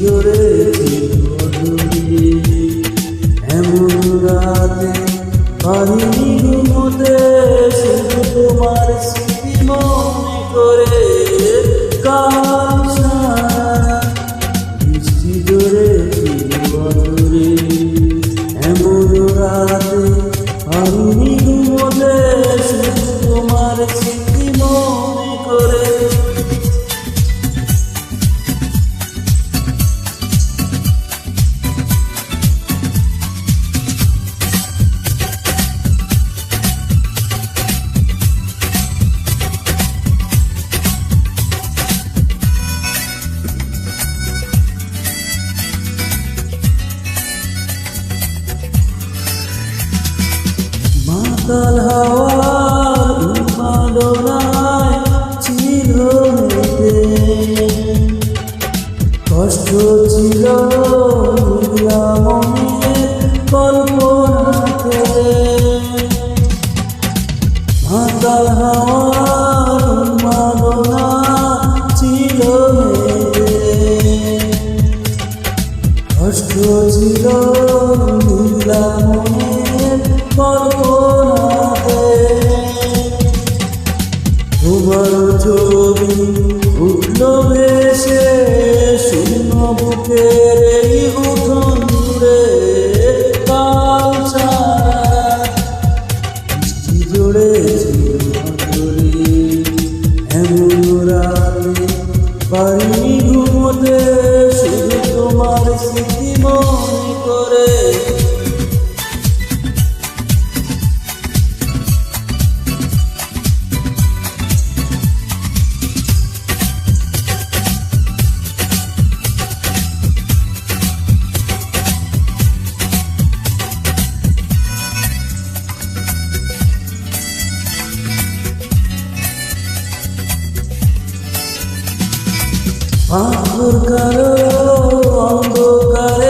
জোরে এমন রাতে তোমার স্মৃতি করে কাল বৃষ্টি জোরে অদূরে এমন রাতে পারিনি ঘুমোতে শুধু তোমার স্মৃতি মনে মাতাল হাওয়ার উন্মাদনায় ছিল কষ্ট ছিল কল্পনাতে। মাতাল হাওয়ার উন্মাদনা ছিল কষ্ট ছিল নীলা মনের কল্পনাতে। বুকের এই উঠোন জুড়ে কাল ছাড়া রাতে বাড়ি ঘুমোতে শুধু তোমার পাথর কালো অন্ধকারে